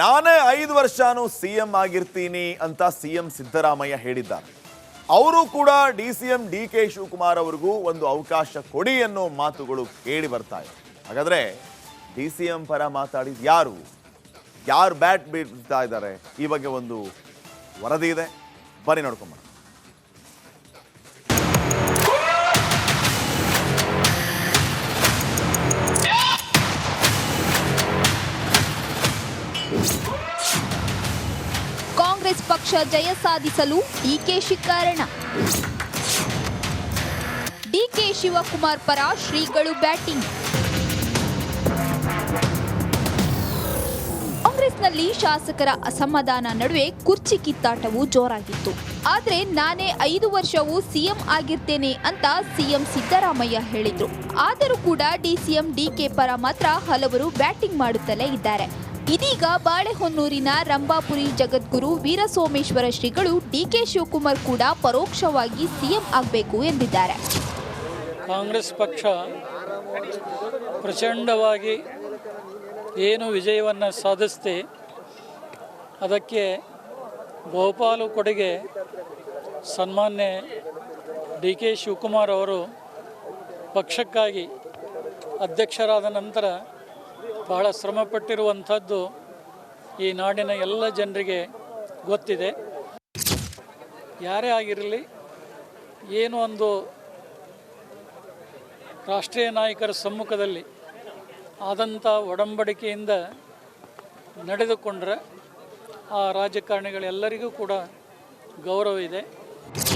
ನಾನೇ ಐದು ವರ್ಷನೂ ಸಿ ಎಂ ಆಗಿರ್ತೀನಿ ಅಂತ ಸಿ ಎಂ ಸಿದ್ದರಾಮಯ್ಯ ಹೇಳಿದ್ದಾರೆ. ಅವರು ಕೂಡ D C M D K Shivakumar ಅವರಿಗೂ ಒಂದು ಅವಕಾಶ ಕೊಡಿ ಅನ್ನೋ ಮಾತುಗಳು ಕೇಳಿ ಬರ್ತಾ ಇದೆ. ಹಾಗಾದ್ರೆ ಡಿ ಸಿ ಎಂ ಪರ ಮಾತಾಡಿದ ಯಾರು? ಯಾರು ಬ್ಯಾಟ್ ಬೀಳ್ತಾ ಇದ್ದಾರೆ? ಈ ಬಗ್ಗೆ ಒಂದು ವರದಿ ಇದೆ. ಬನ್ನಿ ನೋಡ್ಕೊಂಬ ಕಾಂಗ್ರೆಸ್ ಪಕ್ಷ ಜಯ ಸಾಧಿಸಲು ಡಿಕೆಶಿ ಕಾರಣ ಡಿಕೆ ಶಿವಕುಮಾರ್ ಪರ ಶ್ರೀಗಳು ಬ್ಯಾಟಿಂಗ್. ಕಾಂಗ್ರೆಸ್ನಲ್ಲಿ ಶಾಸಕರ ಅಸಮಾಧಾನ ನಡುವೆ ಕುರ್ಚಿ ಕಿತ್ತಾಟವು ಜೋರಾಗಿತ್ತು. ಆದ್ರೆ ನಾನೇ ಐದು ವರ್ಷವೂ ಸಿಎಂ ಆಗಿರ್ತೇನೆ ಅಂತ ಸಿಎಂ ಸಿದ್ದರಾಮಯ್ಯ ಹೇಳಿದ್ರು. ಆದರೂ ಕೂಡ ಡಿಸಿಎಂ ಡಿಕೆ ಪರ ಮಾತ್ರ ಹಲವರು ಬ್ಯಾಟಿಂಗ್ ಮಾಡುತ್ತಲೇ ಇದ್ದಾರೆ. ಇದೀಗ ಬಾಳೆಹೊನ್ನೂರಿನ ರಂಭಾಪುರಿ ಜಗದ್ಗುರು ವೀರಸೋಮೇಶ್ವರ ಶ್ರೀಗಳು ಡಿಕೆ ಶಿವಕುಮಾರ್ ಕೂಡ ಪರೋಕ್ಷವಾಗಿ ಸಿಎಂ ಆಗಬೇಕು ಎಂದಿದ್ದಾರೆ. ಕಾಂಗ್ರೆಸ್ ಪಕ್ಷ ಪ್ರಚಂಡವಾಗಿ ಏನು ವಿಜಯವನ್ನು ಸಾಧಿಸ್ತೆ ಅದಕ್ಕೆ ಬಹುಪಾಲು ಕೊಡುಗೆ ಸನ್ಮಾನ್ಯ ಡಿ ಕೆ ಶಿವಕುಮಾರ್ ಅವರು ಪಕ್ಷಕ್ಕಾಗಿ ಅಧ್ಯಕ್ಷರಾದ ನಂತರ ಬಹಳ ಶ್ರಮಪಟ್ಟಿರುವಂಥದ್ದು ಈ ನಾಡಿನ ಎಲ್ಲ ಜನರಿಗೆ ಗೊತ್ತಿದೆ. ಯಾರೇ ಆಗಿರಲಿ, ಏನು ಒಂದು ರಾಷ್ಟ್ರೀಯ ನಾಯಕರ ಸಮ್ಮುಖದಲ್ಲಿ ಆದಂಥ ಒಡಂಬಡಿಕೆಯಿಂದ ನಡೆದುಕೊಂಡ್ರೆ ಆ ರಾಜಕಾರಣಿಗಳೆಲ್ಲರಿಗೂ ಕೂಡ ಗೌರವ ಇದೆ.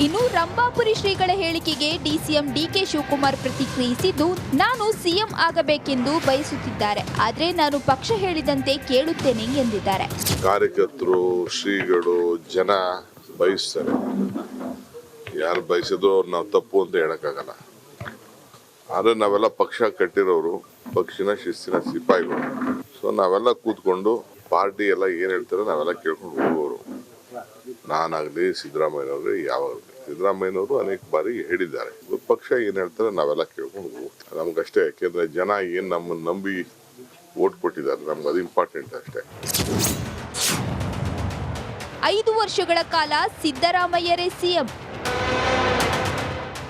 ಇನ್ನು ರಂಭಾಪುರಿ ಶ್ರೀಗಳ ಹೇಳಿಕೆಗೆ ಡಿಸಿಎಂ ಡಿಕೆ ಶಿವಕುಮಾರ್ ಪ್ರತಿಕ್ರಿಯಿಸಿದ್ದು, ನಾನು ಸಿಎಂ ಆಗಬೇಕೆಂದು ಬಯಸುತ್ತಿದ್ದಾರೆ. ಆದರೆ ನಾನು ಪಕ್ಷ ಹೇಳಿದಂತೆ ಕೇಳುತ್ತೇನೆ ಎಂದಿದ್ದಾರೆ. ಕಾರ್ಯಕರ್ತರು, ಶ್ರೀಗಳು, ಜನ ಬಯಸ್ತಾರೆ. ಯಾರು ಬಯಸಿದ್ರು ಅವ್ರು ನಾವು ತಪ್ಪು ಅಂತ ಹೇಳಕ್ಕಾಗಲ್ಲ. ಆದರೆ ನಾವೆಲ್ಲ ಪಕ್ಷ ಕಟ್ಟಿರೋರು, ಪಕ್ಷಿನ ಶಿಸ್ತಿನ ಸಿಪಾಯಿಗಳು. ಸೊ ನಾವೆಲ್ಲ ಕೂತ್ಕೊಂಡು ಪಾರ್ಟಿ ಎಲ್ಲ ಏನು ಹೇಳ್ತಾರೆ ನಾವೆಲ್ಲ ಕೇಳ್ಕೊಂಡು ಹೋಗೋರು. ನಾನಾಗ್ಲಿ ಸಿದ್ದರಾಮಯ್ಯನವ್ರು ಯಾವಾಗಲಿ ಸಿದ್ದರಾಮಯ್ಯನವರು ಅನೇಕ ಬಾರಿ ಹೇಳಿದ್ದಾರೆ. ಪಕ್ಷ ಏನ್ ಹೇಳ್ತಾರೆ ನಾವೆಲ್ಲ ಕೇಳ್ಕೊಂಡು ಹೋಗ್ತೀವಿ ನಮ್ಗಷ್ಟೇ, ಯಾಕೆಂದ್ರೆ ಜನ ಏನ್ ನಮ್ಮನ್ನ ನಂಬಿ ಓಟ್ ಕೊಟ್ಟಿದ್ದಾರೆ ನಮ್ಗೆ ಅದು ಇಂಪಾರ್ಟೆಂಟ್ ಅಷ್ಟೇ. ಐದು ವರ್ಷಗಳ ಕಾಲ ಸಿದ್ದರಾಮಯ್ಯರೇ ಸಿಎಂ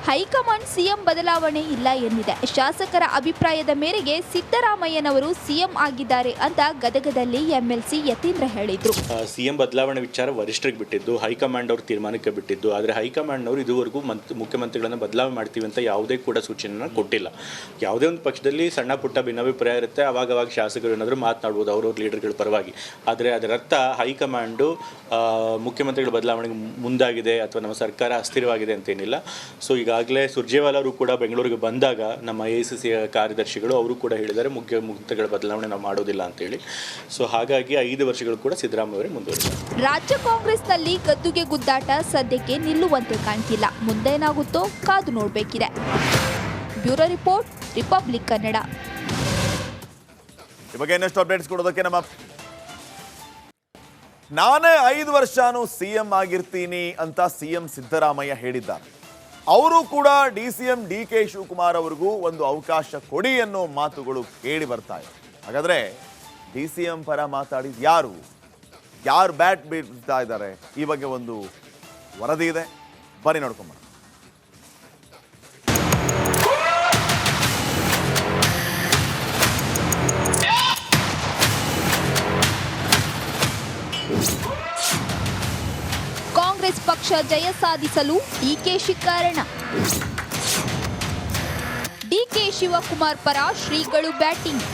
ಹೈಕಮಾಂಡ್ ಸಿಎಂ ಬದಲಾವಣೆ ಇಲ್ಲ ಎಂದಿದೆ ಶಾಸಕರ ಅಭಿಪ್ರಾಯದ ಮೇರೆಗೆ ಸಿದ್ದರಾಮಯ್ಯನವರು ಸಿಎಂ ಆಗಿದ್ದಾರೆ ಅಂತ ಗದಗದಲ್ಲಿ ಎಂಎಲ್ಸಿ ಯತೀಂದ್ರ ಹೇಳಿದ್ರು. ಸಿಎಂ ಬದಲಾವಣೆ ವಿಚಾರ ವರಿಷ್ಠರಿಗೆ ಬಿಟ್ಟಿದ್ದು, ಹೈಕಮಾಂಡ್ ಅವರು ತೀರ್ಮಾನಕ್ಕೆ ಬಿಟ್ಟಿದ್ದು. ಆದರೆ ಹೈಕಮಾಂಡ್ನವರು ಇದುವರೆಗೂ ಮಂತ್, ಮುಖ್ಯಮಂತ್ರಿಗಳನ್ನು ಬದಲಾವಣೆ ಮಾಡ್ತೀವಿ ಅಂತ ಯಾವುದೇ ಕೂಡ ಸೂಚನೆನ ಕೊಟ್ಟಿಲ್ಲ. ಯಾವುದೇ ಒಂದು ಪಕ್ಷದಲ್ಲಿ ಸಣ್ಣ ಪುಟ್ಟ ಭಿನ್ನಾಭಿಪ್ರಾಯ ಇರುತ್ತೆ, ಅವಾಗ ಅವಾಗ ಶಾಸಕರು ಏನಾದರೂ ಮಾತನಾಡ್ಬೋದು ಅವ್ರವ್ರ ಲೀಡರ್ಗಳ ಪರವಾಗಿ. ಆದರೆ ಅದರರ್ಥ ಹೈಕಮಾಂಡು ಮುಖ್ಯಮಂತ್ರಿಗಳ ಬದಲಾವಣೆಗೆ ಮುಂದಾಗಿದೆ ಅಥವಾ ನಮ್ಮ ಸರ್ಕಾರ ಅಸ್ಥಿರವಾಗಿದೆ ಅಂತೇನಿಲ್ಲ ಸೊ ಈಗಾಗಲೇ ಸುರ್ಜೇವಾಲ ಅವರು ಕೂಡ ಬೆಂಗಳೂರಿಗೆ ಬಂದಾಗ ನಮ್ಮ ಎ ಸಿ ಸಿ ಕಾರ್ಯದರ್ಶಿಗಳು ಅವರು ಕೂಡ ಹೇಳಿದ್ದಾರೆ ಮುಖ್ಯಮಂತ್ರಿಗಳ ಬದಲಾವಣೆ ನಾವು ಮಾಡೋದಿಲ್ಲ ಅಂತೇಳಿ ಸೊ ಹಾಗಾಗಿ ಐದು ವರ್ಷಗಳು ಕೂಡ ಸಿದ್ದರಾಮಯ್ಯ ಅವರೇ ಮುಂದುವರಿದ್ದಾರೆ ರಾಜ್ಯ ಕಾಂಗ್ರೆಸ್ನಲ್ಲಿ ಗದ್ದುಗೆ ಗುದ್ದಾಟ ಸದ್ಯಕ್ಕೆ ನಿಲ್ಲುವಂತೆ ಕಾಣ್ತಿಲ್ಲ. ಮುಂದೇನಾಗುತ್ತೋ ಕಾದು ನೋಡಬೇಕಿದೆ. Bureau report Republic Kannada. ಈ ಬಗ್ಗೆ ಇನ್ನಷ್ಟು ಅಪ್ಡೇಟ್ಸ್ ಕೊಡೋದಕ್ಕೆ ನಮ್ಮ ನಾನೇ ಐದು ವರ್ಷನೂ ಸಿ ಎಂ ಆಗಿರ್ತೀನಿ ಅಂತ ಸಿ ಎಂ ಸಿದ್ದರಾಮಯ್ಯ ಹೇಳಿದ್ದಾರೆ. ಅವರು ಕೂಡ D C M D K Shivakumar ಅವರಿಗೂ ಒಂದು ಅವಕಾಶ ಕೊಡಿ ಅನ್ನೋ ಮಾತುಗಳು ಕೇಳಿ ಬರ್ತಾ ಇದೆ. ಹಾಗಾದ್ರೆ ಡಿ ಸಿ ಎಂ ಪರ ಮಾತಾಡಿದ ಯಾರು? ಯಾರು ಬ್ಯಾಟ್ ಬೀಳ್ತಾ ಇದ್ದಾರೆ? ಈ ಬಗ್ಗೆ ಒಂದು ವರದಿ ಇದೆ. ಬನ್ನಿ ನೋಡ್ಕೊಂಬ ಕಾಂಗ್ರೆಸ್ ಪಕ್ಷ ಜಯ ಸಾಧಿಸಲು ಡಿಕೆಶಿ ಕಾರಣ ಡಿಕೆ ಶಿವಕುಮಾರ್ ಪರ ಶ್ರೀಗಳು ಬ್ಯಾಟಿಂಗ್.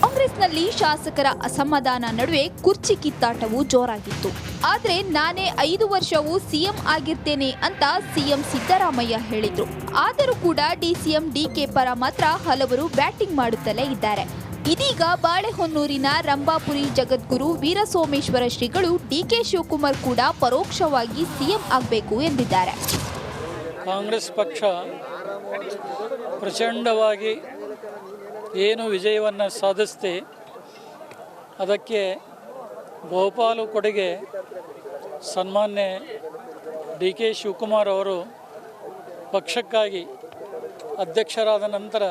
ಕಾಂಗ್ರೆಸ್ನಲ್ಲಿ ಶಾಸಕರ ಅಸಮಾಧಾನ ನಡುವೆ ಕುರ್ಚಿ ಕಿತ್ತಾಟವು ಜೋರಾಗಿತ್ತು. ಆದ್ರೆ ನಾನೇ ಐದು ವರ್ಷವೂ ಸಿಎಂ ಆಗಿರ್ತೇನೆ ಅಂತ ಸಿಎಂ ಸಿದ್ದರಾಮಯ್ಯ ಹೇಳಿದ್ರು. ಆದರೂ ಕೂಡ ಡಿಸಿಎಂ ಡಿಕೆ ಪರ ಮಾತ್ರ ಹಲವರು ಬ್ಯಾಟಿಂಗ್ ಮಾಡುತ್ತಲೇ ಇದ್ದಾರೆ. ಇದೀಗ ಬಾಳೆಹೊನ್ನೂರಿನ ರಂಭಾಪುರಿ ಜಗದ್ಗುರು ವೀರಸೋಮೇಶ್ವರ ಶ್ರೀಗಳು ಡಿಕೆ ಶಿವಕುಮಾರ್ ಕೂಡ ಪರೋಕ್ಷವಾಗಿ ಸಿಎಂ ಆಗಬೇಕು ಎಂದಿದ್ದಾರೆ. ಕಾಂಗ್ರೆಸ್ ಪಕ್ಷ ಪ್ರಚಂಡವಾಗಿ ಏನು ವಿಜಯವನ್ನು ಸಾಧಿಸ್ತೆ ಅದಕ್ಕೆ ಬಹುಪಾಲು ಕೊಡುಗೆ ಸನ್ಮಾನ್ಯ ಡಿ ಕೆ ಶಿವಕುಮಾರ್ ಅವರು ಪಕ್ಷಕ್ಕಾಗಿ ಅಧ್ಯಕ್ಷರಾದ ನಂತರ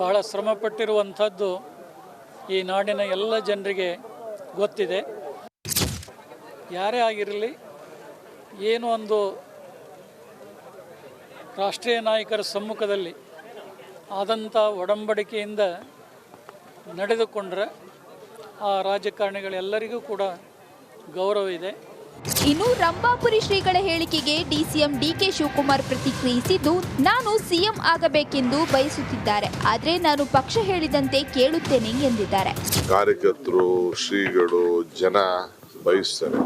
ಬಹಳ ಶ್ರಮಪಟ್ಟಿರುವಂಥದ್ದು ಈ ನಾಡಿನ ಎಲ್ಲ ಜನರಿಗೆ ಗೊತ್ತಿದೆ. ಯಾರೇ ಆಗಿರಲಿ, ಏನು ಒಂದು ರಾಷ್ಟ್ರೀಯ ನಾಯಕರ ಸಮ್ಮುಖದಲ್ಲಿ ಆದಂಥ ಒಡಂಬಡಿಕೆಯಿಂದ ನಡೆದುಕೊಂಡ್ರೆ ಆ ರಾಜಕಾರಣಿಗಳೆಲ್ಲರಿಗೂ ಕೂಡ ಗೌರವ ಇದೆ. ಇನ್ನು ರಂಭಾಪುರಿ ಶ್ರೀಗಳ ಹೇಳಿಕೆಗೆ ಡಿಸಿಎಂ ಡಿಕೆ ಶಿವಕುಮಾರ್ ಪ್ರತಿಕ್ರಿಯಿಸಿದ್ದು, ನಾನು ಸಿಎಂ ಆಗಬೇಕೆಂದು ಬಯಸುತ್ತಿದ್ದಾರೆ. ಆದರೆ ನಾನು ಪಕ್ಷ ಹೇಳಿದಂತೆ ಕೇಳುತ್ತೇನೆ ಎಂದಿದ್ದಾರೆ. ಕಾರ್ಯಕರ್ತರು, ಶ್ರೀಗಳು, ಜನ ಬಯಸ್ತಾರೆ.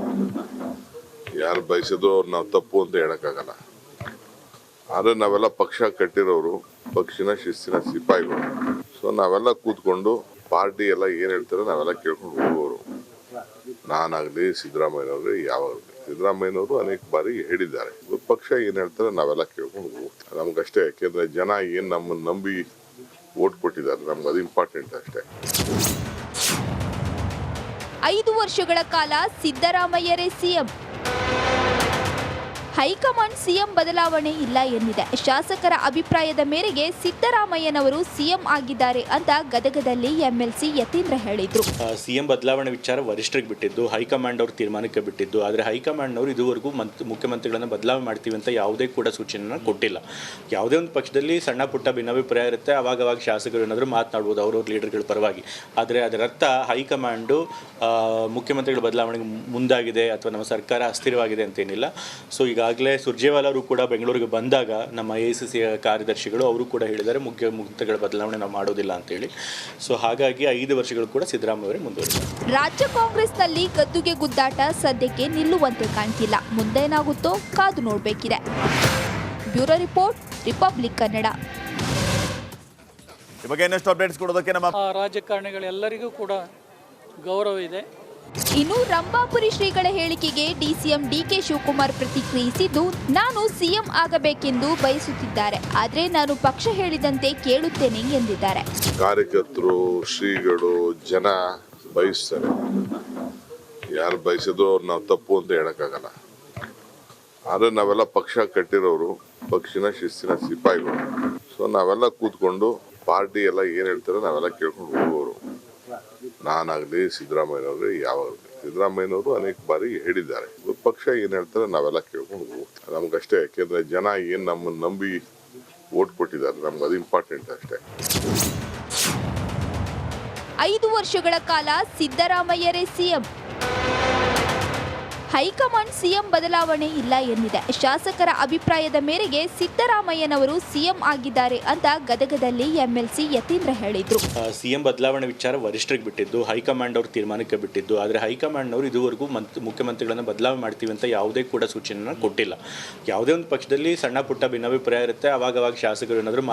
ಯಾರು ಬಯಸಿದ್ರು ಅವ್ರು ನಾವು ತಪ್ಪು ಅಂತ ಹೇಳಕ್ಕಾಗಲ್ಲ. ಆದರೆ ನಾವೆಲ್ಲ ಪಕ್ಷ ಕಟ್ಟಿರೋರು, ಪಕ್ಷಿನ ಶಿಸ್ತಿನ ಸಿಪಾಯಿಗಳು. ಸೊ ನಾವೆಲ್ಲ ಕೂತ್ಕೊಂಡು ಪಾರ್ಟಿ ಎಲ್ಲ ಏನು ಹೇಳ್ತಾರೆ ನಾವೆಲ್ಲ ಕೇಳ್ಕೊಂಡು ಹೋಗೋರು. ನಾನಾಗ್ಲಿ ಸಿದ್ದರಾಮಯ್ಯನವ್ರು ಯಾವಾಗ ಸಿದ್ದರಾಮಯ್ಯನವರು ಅನೇಕ ಬಾರಿ ಹೇಳಿದ್ದಾರೆ. ಪಕ್ಷ ಏನ್ ಹೇಳ್ತಾರೆ ನಾವೆಲ್ಲ ಕೇಳ್ಕೊಂಡು ಹೋಗ್ತೀವಿ. ನಮ್ಗಷ್ಟೇ, ಯಾಕೆಂದ್ರೆ ಜನ ಏನ್ ನಮ್ಮನ್ನ ನಂಬಿ ಓಟ್ ಕೊಟ್ಟಿದ್ದಾರೆ, ನಮ್ಗೆ ಅದು ಇಂಪಾರ್ಟೆಂಟ್ ಅಷ್ಟೇ. ಐದು ವರ್ಷಗಳ ಕಾಲ ಸಿದ್ದರಾಮಯ್ಯರೇ ಸಿಎಂ ಹೈಕಮಾಂಡ್ ಸಿಎಂ ಬದಲಾವಣೆ ಇಲ್ಲ ಎಂದಿದೆ ಶಾಸಕರ ಅಭಿಪ್ರಾಯದ ಮೇರೆಗೆ ಸಿದ್ದರಾಮಯ್ಯನವರು ಸಿಎಂ ಆಗಿದ್ದಾರೆ ಅಂತ ಗದಗದಲ್ಲಿ ಎಂಎಲ್ಸಿ ಯತೀಂದ್ರ ಹೇಳಿದ್ರು. ಸಿಎಂ ಬದಲಾವಣೆ ವಿಚಾರ ವರಿಷ್ಠರಿಗೆ ಬಿಟ್ಟಿದ್ದು, ಹೈಕಮಾಂಡ್ ಅವರು ತೀರ್ಮಾನಕ್ಕೆ ಬಿಟ್ಟಿದ್ದು. ಆದರೆ ಹೈಕಮಾಂಡ್ನವರು ಇದುವರೆಗೂ ಮಂತ್, ಮುಖ್ಯಮಂತ್ರಿಗಳನ್ನು ಬದಲಾವಣೆ ಮಾಡ್ತೀವಿ ಅಂತ ಯಾವುದೇ ಕೂಡ ಸೂಚನೆಯನ್ನು ಕೊಟ್ಟಿಲ್ಲ. ಯಾವುದೇ ಒಂದು ಪಕ್ಷದಲ್ಲಿ ಸಣ್ಣ ಪುಟ್ಟ ಭಿನ್ನಾಭಿಪ್ರಾಯ ಇರುತ್ತೆ, ಅವಾಗವಾಗ ಅವಾಗ ಶಾಸಕರು ಏನಾದರೂ ಮಾತನಾಡ್ಬೋದು ಅವ್ರವ್ರ ಲೀಡರ್ಗಳ ಪರವಾಗಿ. ಆದರೆ ಅದರರ್ಥ ಹೈಕಮಾಂಡು ಮುಖ್ಯಮಂತ್ರಿಗಳ ಬದಲಾವಣೆಗೆ ಮುಂದಾಗಿದೆ ಅಥವಾ ನಮ್ಮ ಸರ್ಕಾರ ಅಸ್ಥಿರವಾಗಿದೆ ಅಂತೇನಿಲ್ಲ ಸೊ ಈಗಾಗಲೇ ಸುರ್ಜೇವಾಲ ಅವರು ಕೂಡ ಬೆಂಗಳೂರಿಗೆ ಬಂದಾಗ ನಮ್ಮ ಎ ಸಿ ಸಿ ಕಾರ್ಯದರ್ಶಿಗಳು ಅವರು ಕೂಡ ಹೇಳಿದ್ದಾರೆ ಮುಖ್ಯ ಮುಕ್ತಗಳ ಬದಲಾವಣೆ ನಾವು ಮಾಡೋದಿಲ್ಲ ಅಂತೇಳಿ ಸೊ ಹಾಗಾಗಿ ಐದು ವರ್ಷಗಳು ಕೂಡ ಸಿದ್ದರಾಮಯ್ಯ ಅವರೇ ಮುಂದುವರಿದ್ದಾರೆ ರಾಜ್ಯ ಕಾಂಗ್ರೆಸ್ನಲ್ಲಿ ಗದ್ದುಗೆ ಗುದ್ದಾಟ ಸದ್ಯಕ್ಕೆ ನಿಲ್ಲುವಂತೆ ಕಾಣ್ತಿಲ್ಲ. ಮುಂದೇನಾಗುತ್ತೋ ಕಾದು ನೋಡಬೇಕಿದೆ. Bureau report Republic Kannada. ಈ ಬಗ್ಗೆ ಇನ್ನಷ್ಟು ಅಪ್ಡೇಟ್ಸ್ ಕೊಡೋದಕ್ಕೆ ನಮ್ಮ ರಾಜಕಾರಣಿಗಳೆಲ್ಲರಿಗೂ ಕೂಡ ಗೌರವ ಇದೆ. ಇನ್ನು ರಂಭಾಪುರಿ ಶ್ರೀಗಳ ಹೇಳಿಕೆಗೆ ಡಿಸಿಎಂ ಡಿಕೆ ಶಿವಕುಮಾರ್ ಪ್ರತಿಕ್ರಿಯಿಸಿದ್ದು, ನಾನು ಸಿಎಂ ಆಗಬೇಕೆಂದು ಬಯಸುತ್ತಿದ್ದಾರೆ. ಆದರೆ ನಾನು ಪಕ್ಷ ಹೇಳಿದಂತೆ ಕೇಳುತ್ತೇನೆ ಎಂದಿದ್ದಾರೆ. ಕಾರ್ಯಕರ್ತರು, ಶ್ರೀಗಳು, ಜನ ಬಯಸ್ತಾರೆ. ಯಾರು ಬಯಸಿದ್ರು ಅವ್ರು ನಾವು ತಪ್ಪು ಅಂತ ಹೇಳಕ್ಕಾಗಲ್ಲ. ಆದರೆ ನಾವೆಲ್ಲ ಪಕ್ಷ ಕಟ್ಟಿರೋರು, ಪಕ್ಷಿನ ಶಿಸ್ತಿನ ಸಿಪಾಯಿಗಳು. ಸೊ ನಾವೆಲ್ಲ ಕೂತ್ಕೊಂಡು ಪಾರ್ಟಿ ಎಲ್ಲ ಏನು ಹೇಳ್ತಾರೆ ನಾವೆಲ್ಲ ಕೇಳ್ಕೊಂಡು ಹೋಗೋರು. ನಾನಾಗ್ಲಿ ಸಿದ್ದರಾಮಯ್ಯನವ್ರು ಯಾವಾಗ ಸಿದ್ದರಾಮಯ್ಯನವರು ಅನೇಕ ಬಾರಿ ಹೇಳಿದ್ದಾರೆ. ಪಕ್ಷ ಏನ್ ಹೇಳ್ತಾರೆ ನಾವೆಲ್ಲ ಕೇಳ್ಕೊಂಡು ಹೋಗ್ತೀವಿ ನಮ್ಗಷ್ಟೇ, ಯಾಕೆಂದ್ರೆ ಜನ ಏನ್ ನಮ್ಮನ್ನ ನಂಬಿ ಓಟ್ ಕೊಟ್ಟಿದ್ದಾರೆ ನಮ್ಗೆ ಅದು ಇಂಪಾರ್ಟೆಂಟ್ ಅಷ್ಟೇ. ಐದು ವರ್ಷಗಳ ಕಾಲ ಸಿದ್ದರಾಮಯ್ಯರೇ ಸಿಎಂ ಹೈಕಮಾಂಡ್ ಸಿಎಂ ಬದಲಾವಣೆ ಇಲ್ಲ ಎಂದಿದೆ ಶಾಸಕರ ಅಭಿಪ್ರಾಯದ ಮೇರೆಗೆ ಸಿದ್ದರಾಮಯ್ಯನವರು ಸಿಎಂ ಆಗಿದ್ದಾರೆ ಅಂತ ಗದಗದಲ್ಲಿ ಎಂಎಲ್ಸಿ ಯತೀಂದ್ರ ಹೇಳಿದ್ರು. ಸಿಎಂ ಬದಲಾವಣೆ ವಿಚಾರ ವರಿಷ್ಠರಿಗೆ ಬಿಟ್ಟಿದ್ದು, ಹೈಕಮಾಂಡ್ ಅವರು ತೀರ್ಮಾನಕ್ಕೆ ಬಿಟ್ಟಿದ್ದು. ಆದರೆ ಹೈಕಮಾಂಡ್ನವರು ಇದುವರೆಗೂ ಮಂತ್, ಮುಖ್ಯಮಂತ್ರಿಗಳನ್ನು ಬದಲಾವಣೆ ಮಾಡ್ತೀವಿ ಅಂತ ಯಾವುದೇ ಕೂಡ ಸೂಚನೆಯನ್ನು ಕೊಟ್ಟಿಲ್ಲ. ಯಾವುದೇ ಒಂದು ಪಕ್ಷದಲ್ಲಿ ಸಣ್ಣ ಪುಟ್ಟ ಭಿನ್ನಾಭಿಪ್ರಾಯ ಇರುತ್ತೆ. ಅವಾಗವಾಗ ಅವಾಗ ಶಾಸಕರು ಏನಾದರೂ